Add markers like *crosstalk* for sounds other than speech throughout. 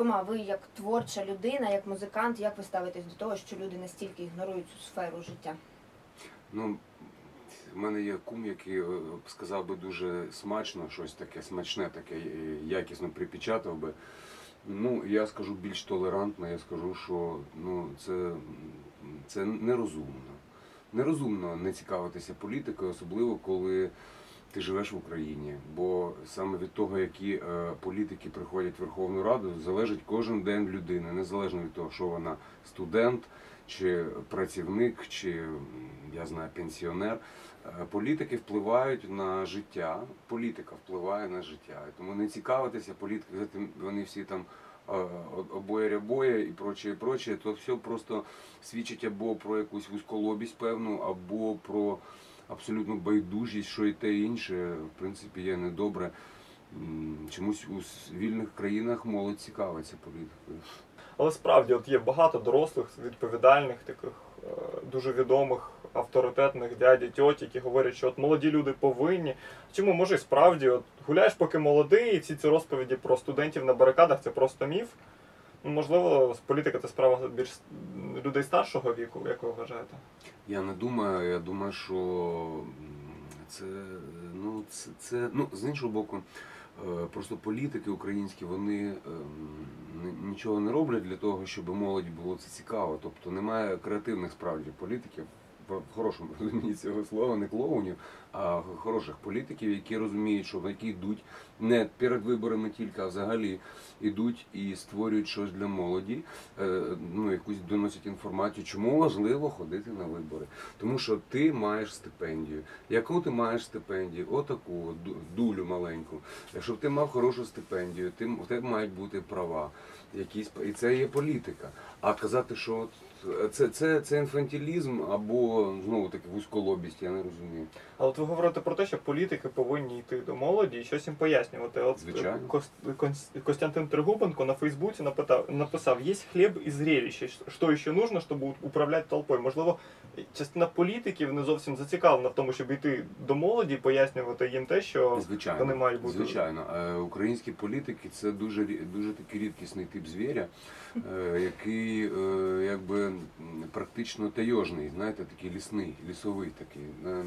Фома, ви як творча людина, як музикант, як ви ставитесь до того, що люди настільки ігнорують цю сферу життя? Ну, в мене є кум, який е, сказав би дуже смачно, щось таке, смачне, таке, е, якісно припечатав би. Ну, я скажу більш толерантно, я скажу, що ну, це, це нерозумно. Нерозумно не цікавитися політикою, особливо коли ти живеш в Україні. Бо саме від того, які е, політики приходять в Верховну Раду, залежить кожен день людини, незалежно від того, що вона студент, чи працівник, чи я знаю, пенсіонер. Е, Політики впливають на життя, політика впливає на життя. Тому не цікавитися політикою, вони всі там е, обоє рябоє і прочее, прочее, то все просто свідчить або про якусь вузьколобість певну, або про абсолютну байдужість, що і те і інше, в принципі, є недобре. Чомусь у вільних країнах молодь цікавиться політикою. Але справді от є багато дорослих, відповідальних, таких е, дуже відомих, авторитетних дяді, тьоті, які говорять, що от молоді люди повинні. Чому може і справді, от гуляєш поки молодий, і ці ці розповіді про студентів на барикадах це просто міф. Ну, можливо, політика це справа більш людей старшого віку, як ви вважаєте? Я не думаю, я думаю, що це, ну, це, це ну, з іншого боку, е, просто політики українські вони ем, нічого не роблять для того, щоб молоді було це цікаво. Тобто немає креативних справді політиків. В в хорошому *laughs* розумінні цього слова, не клоунів, а хороших політиків, які розуміють, що які йдуть не перед виборами тільки, а взагалі йдуть і створюють щось для молоді, е, ну якусь доносять інформацію, чому важливо ходити на вибори. Тому що ти маєш стипендію. Яку ти маєш стипендію? Отаку дулю маленьку. Якщо б ти мав хорошу стипендію, ти у тебе мають бути права. Якісь і це є політика. А казати, що от це, це, це інфантилізм або знову таки вузьколобість, я не розумію. Але ви говорите про те, що політики повинні йти до молоді і щось їм пояснювати. От Звичайно. е, Костянтин Тригубенко на Фейсбуці напитав, написав: є хліб і зрелище, що ще нужно, щоб управляти толпою. Можливо, частина політиків не зовсім зацікавлена в тому, щоб йти до молоді і пояснювати їм те, що Звичайно, вони мають бути. звичайно. Е, Українські політики це дуже дуже такий рідкісний тип звіря, е, який е, якби практично тайожний, знаєте, такий лісний, лісовий такий. Е,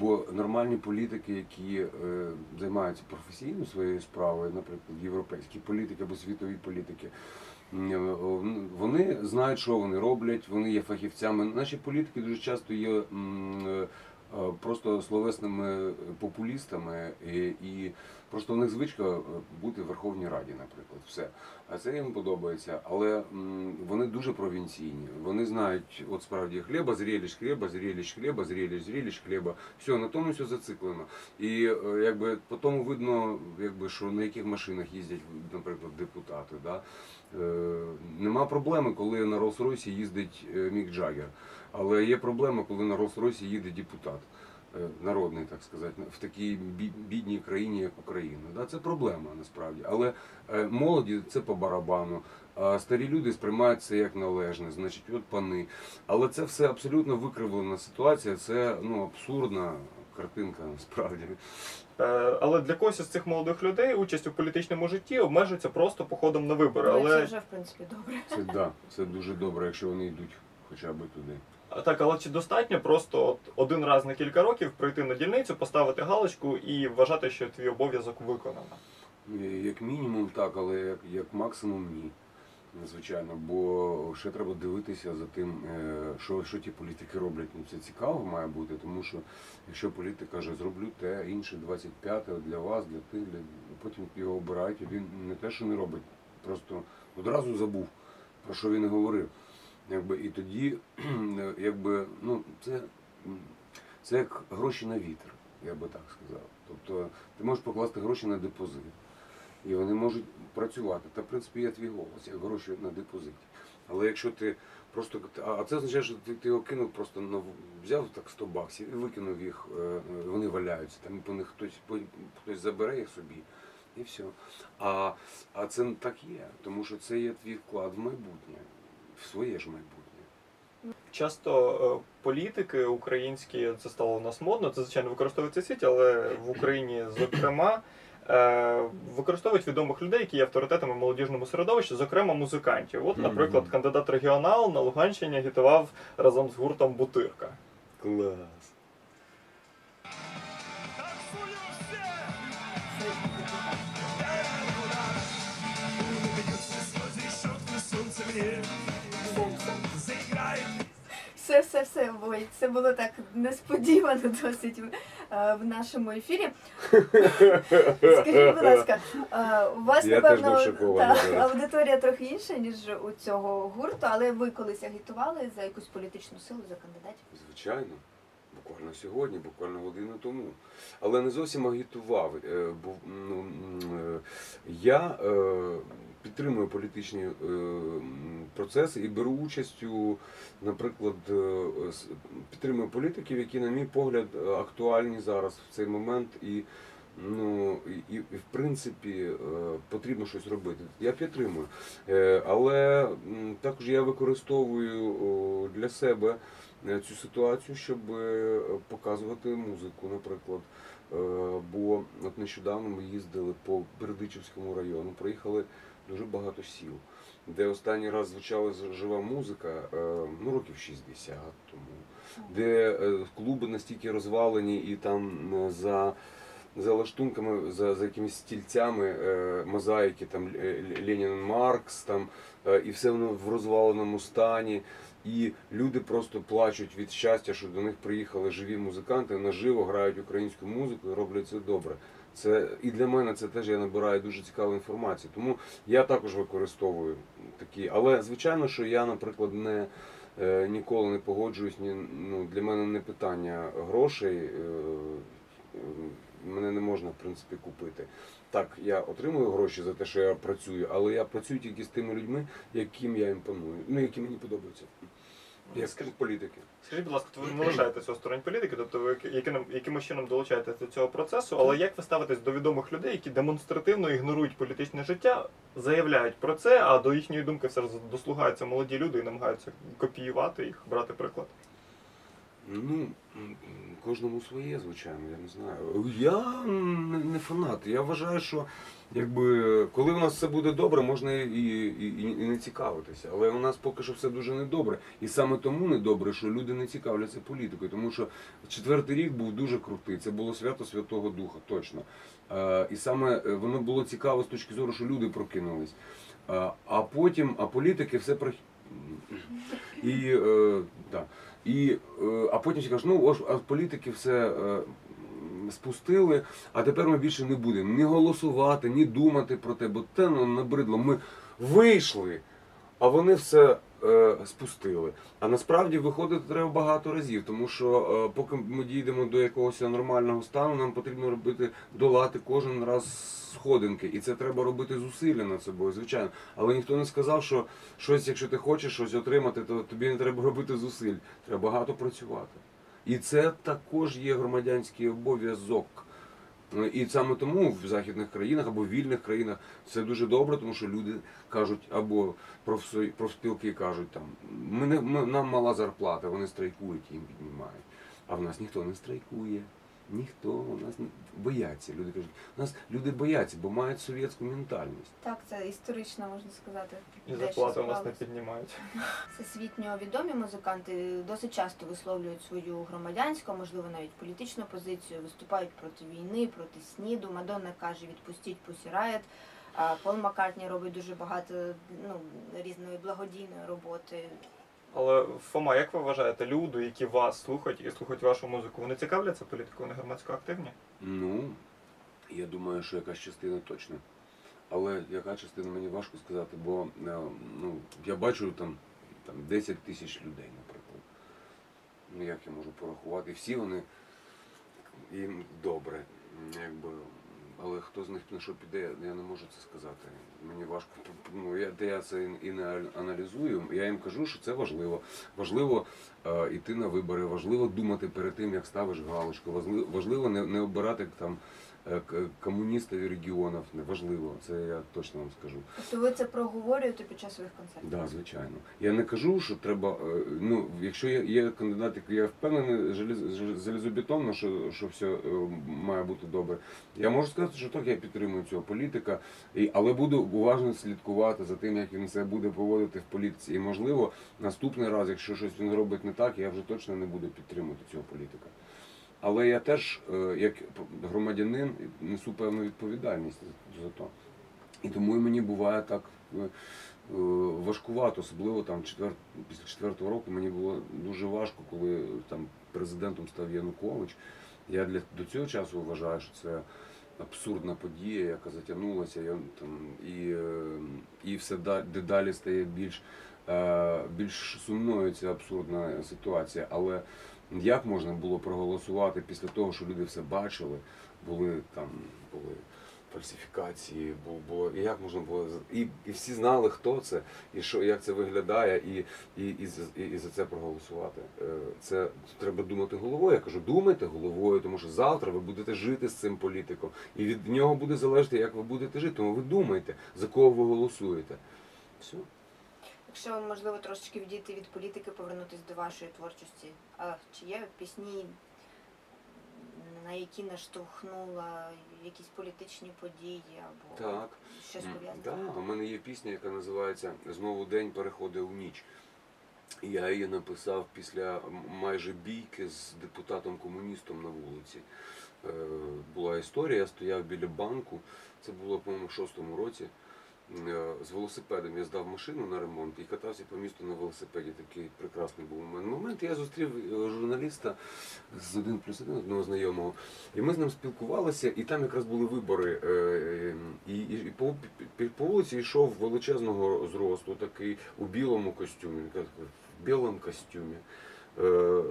Бо нормальні політики, які е, займаються професійно своєю справою, наприклад, європейські політики або світові політики. е, Вони знають, що вони роблять, вони є фахівцями. Наші політики дуже часто є е, просто словесними популістами і, і просто в них звичка е, бути в Верховній Раді, наприклад, все. А це їм подобається, але вони дуже провінційні. Вони знають, от справді хліба, зріліш хліба, зріліш хліба, зріліш, зріліш хліба. Все, на тому все зациклено. І е, якби по тому видно, якби що на яких машинах їздять, наприклад, депутати. Да? Е, нема проблеми, коли на Роллс-Ройсі їздить е, Мік Джаггер. Але є проблема, коли на Роллс-Ройсі їде депутат. Е, Народний, так сказати, в такій бідній країні, як Україна. Да, це проблема насправді. Але е, молоді це по барабану. А старі люди сприймають це як належне, значить, от пани. Але це все абсолютно викривлена ситуація, це ну, абсурдна картинка насправді. Е, Але для когось із цих молодих людей участь у політичному житті обмежується просто походом на вибори. Але це вже в принципі добре. Це да, це дуже добре, якщо вони йдуть хоча б туди. Так, але чи достатньо просто от один раз на кілька років прийти на дільницю, поставити галочку і вважати, що твій обов'язок виконано? Е, Як мінімум, так, але як, як максимум ні. Звичайно, бо ще треба дивитися за тим, е, що, що ті політики роблять. Ну, це цікаво має бути, тому що якщо політик каже, зроблю те, інше 25-те для вас, для тих, для... потім його обирають, він не те, що не робить, просто одразу забув, про що він говорив. Якби, і тоді, *clears throat* якби, ну, це, це як гроші на вітер, я би так сказав. Тобто ти можеш покласти гроші на депозит. І вони можуть працювати. Та, в принципі, є твій голос, як гроші на депозиті. Але якщо ти просто. А це означає, що ти, ти його кинув просто на взяв так 100 баксів і викинув їх, е, вони валяються. Там по них хтось хтось забере їх собі. І все. А, а це так є, тому що це є твій вклад в майбутнє, в своє ж майбутнє. Часто е, політики українські це стало у нас модно. Це звичайно використовується в світі, але в Україні, зокрема, е, використовують відомих людей, які є авторитетами в молодіжному середовищі, зокрема музикантів. От, наприклад, кандидат регіонал на Луганщині агітував разом з гуртом Бутирка. Клас. Все, все, все, ой, це було так несподівано *laughs* досить е, в нашому ефірі. Скажіть, будь ласка, е, у вас Я теж напевно шокований та, аудиторія трохи інша, ніж у цього гурту, але ви колись агітували за якусь політичну силу, за кандидатів? Звичайно, буквально сьогодні, буквально годину тому. Але не зовсім агітував. Е, ну, м, е, я е, підтримую політичні е, процеси і беру участь у, наприклад, е, підтримую політиків, які, на мій погляд, е, актуальні зараз в цей момент і. Ну і, і в принципі е, потрібно щось робити. Я підтримую. Але також я використовую для себе цю ситуацію, щоб показувати музику, наприклад. Бо от нещодавно ми їздили по Бердичівському району, проїхали дуже багато сіл, де останній раз звучала жива музика, е, ну років 60 тому, де е, клуби настільки розвалені і там за. За лаштунками, за, за якимись стільцями е, мозаїки, там Ленін Маркс, там і все воно в розваленому стані. І люди просто плачуть від щастя, що до них приїхали живі музиканти, наживо грають українську музику і роблять це добре. Це і для мене це теж я набираю дуже цікаву інформацію. Тому я також використовую такі. Але звичайно, що я, наприклад, не е, ніколи не погоджуюсь. Ні, ну для мене не питання грошей. Е, мене не можна в принципі купити. Так, я отримую гроші за те, що я працюю, але я працюю тільки з тими людьми, яким я імпоную, ну які мені подобаються. Як скажуть політики. Скажіть, будь ласка, то ви не лишаєтеся осторонь політики, тобто ви яким, якимось чином долучаєтеся до цього процесу, але як ви ставитесь до відомих людей, які демонстративно ігнорують політичне життя, заявляють про це, а до їхньої думки все ж дослухаються молоді люди і намагаються копіювати їх, брати приклад? Ну, кожному своє, звичайно, я не знаю. Я не фанат. Я вважаю, що якби коли у нас все буде добре, можна і, і, і, не цікавитися. Але у нас поки що все дуже недобре. І саме тому недобре, що люди не цікавляться політикою. Тому що четвертий рік був дуже крутий. Це було свято Святого Духа, точно. Е, і саме е, воно було цікаво з точки зору, що люди прокинулись. Е, а потім, а політики все про. І, да. І, е, а потім всі кажуть, ну а політики все е, спустили, а тепер ми більше не будемо ні голосувати, ні думати про те, бо те ну, набридло. Ми вийшли, а вони все е, спустили. А насправді виходити треба багато разів, тому що е, поки ми дійдемо до якогось нормального стану, нам потрібно робити долати кожен раз сходинки. І це треба робити зусилля над собою, звичайно. Але ніхто не сказав, що щось, якщо ти хочеш щось отримати, то тобі не треба робити зусиль. Треба багато працювати. І це також є громадянський обов'язок. І саме тому в західних країнах або в вільних країнах це дуже добре, тому що люди кажуть, або профспілки кажуть, там ми не ми, нам мала зарплата, вони страйкують, їм піднімають. А в нас ніхто не страйкує. Ніхто у нас не бояться. Люди кажуть, у нас люди бояться, бо мають совєтську ментальність. Так, це історично можна сказати. І зарплати у нас не піднімають. *laughs* Всесвітньо відомі музиканти досить часто висловлюють свою громадянську, можливо, навіть політичну позицію, виступають проти війни, проти сніду. Мадонна каже, відпустіть Riot. Пол Маккартні робить дуже багато ну, різної благодійної роботи. Але Фома, як ви вважаєте, люди, які вас слухають і слухають вашу музику, вони цікавляться політикою, вони громадсько активні? Ну, я думаю, що якась частина точно. Але яка частина мені важко сказати, бо е, ну, я бачу там, там 10 тисяч людей, наприклад. Ну як я можу порахувати? Всі вони їм добре. Якби, але хто з них на що піде, я не можу це сказати. Мені важко. Ну, я, де я це і не аналізую. Я їм кажу, що це важливо. Важливо е, йти на вибори, важливо думати перед тим, як ставиш галочку, важливо, не, не обирати там е, комуністів регіонів, неважливо, це я точно вам скажу. Тобто ви це проговорюєте під час своїх концертів? Да, звичайно. Я не кажу, що треба. е, Ну, якщо є, є кандидат, я впевнений залізобетонно, що, що все е, має бути добре. Я можу сказати, що так я підтримую цього політика, і, але буду уважно слідкувати за тим, як він себе буде поводити в політиці. І можливо, наступний раз, якщо щось він робить не так, я вже точно не буду підтримувати цього політика. Але я теж, е, як громадянин, несу певну відповідальність за то. І тому і мені буває так е, е, важкувато, особливо там четвер... після четвертого року мені було дуже важко, коли там президентом став Янукович. Я для до цього часу вважаю, що це абсурдна подія, яка затягнулася, і, там, і, і все да- дедалі стає більш, більш сумною ця абсурдна ситуація. Але як можна було проголосувати після того, що люди все бачили, були там були фальсифікації, було, було і як можна було і, і всі знали, хто це, і що як це виглядає, і, і, і, і, і за це проголосувати. Е, Це треба думати головою. Я кажу, думайте головою, тому що завтра ви будете жити з цим політиком, і від нього буде залежати, як ви будете жити. Тому ви думайте, за кого ви голосуєте. Все. Якщо можливо трошечки відійти від політики, повернутися до вашої творчості. А чи є пісні, на які наштовхнула якісь політичні події або Так. щось пов'язане? Да, у мене є пісня, яка називається Знову день переходить у ніч. Я її написав після майже бійки з депутатом-комуністом на вулиці. Е, Була історія, я стояв біля банку, це було, по-моєму, в шостому році. Е, З велосипедом я здав машину на ремонт і катався по місту на велосипеді. Такий прекрасний був у мене момент. Я зустрів е, журналіста з один плюс один одного знайомого. І ми з ним спілкувалися, і там якраз були вибори. е, І, і, і по, по, вулиці йшов величезного зросту, такий у білому костюмі, в білому костюмі,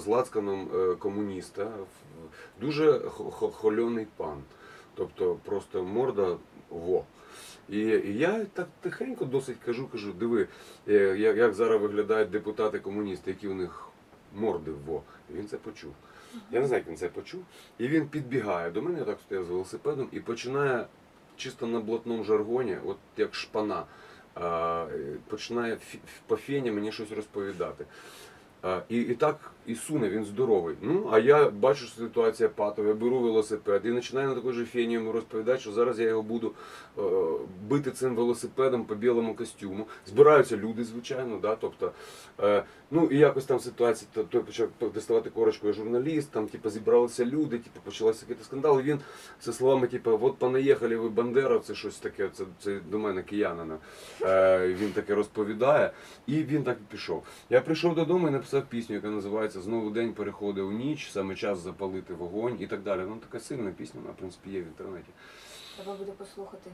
з лацканом комуніста, дуже хо- хо- хольоний пан. Тобто просто морда во. І, я так тихенько досить кажу, кажу, диви, е, як, зараз виглядають депутати комуністи, які у них морди во. І він це почув. Я не знаю, як він це почув. І він підбігає до мене, я так стояв з велосипедом, і починає чисто на блатному жаргоні, от як шпана, е, починає по фені мені щось розповідати. І, і так і суне, він здоровий. Ну, а я бачу, що ситуація патова, я беру велосипед і починаю на такій же фені йому розповідати, що зараз я його буду е, бити цим велосипедом по білому костюму. Збираються люди, звичайно, да, тобто, е, ну і якось там ситуація, то- той почав доставати корочку, я журналіст, там типу, зібралися люди, типу, почалися якісь скандали. Він зі словами, типу, от понаїхали ви бандеровці, щось таке, це, це до мене киянина. Е, він таке розповідає, і він так і пішов. Я прийшов додому і написав пісню, яка називається Знову день переходить у ніч, саме час запалити вогонь і так далі. Ну така сильна пісня, вона в принципі є в інтернеті. Треба буде послухати.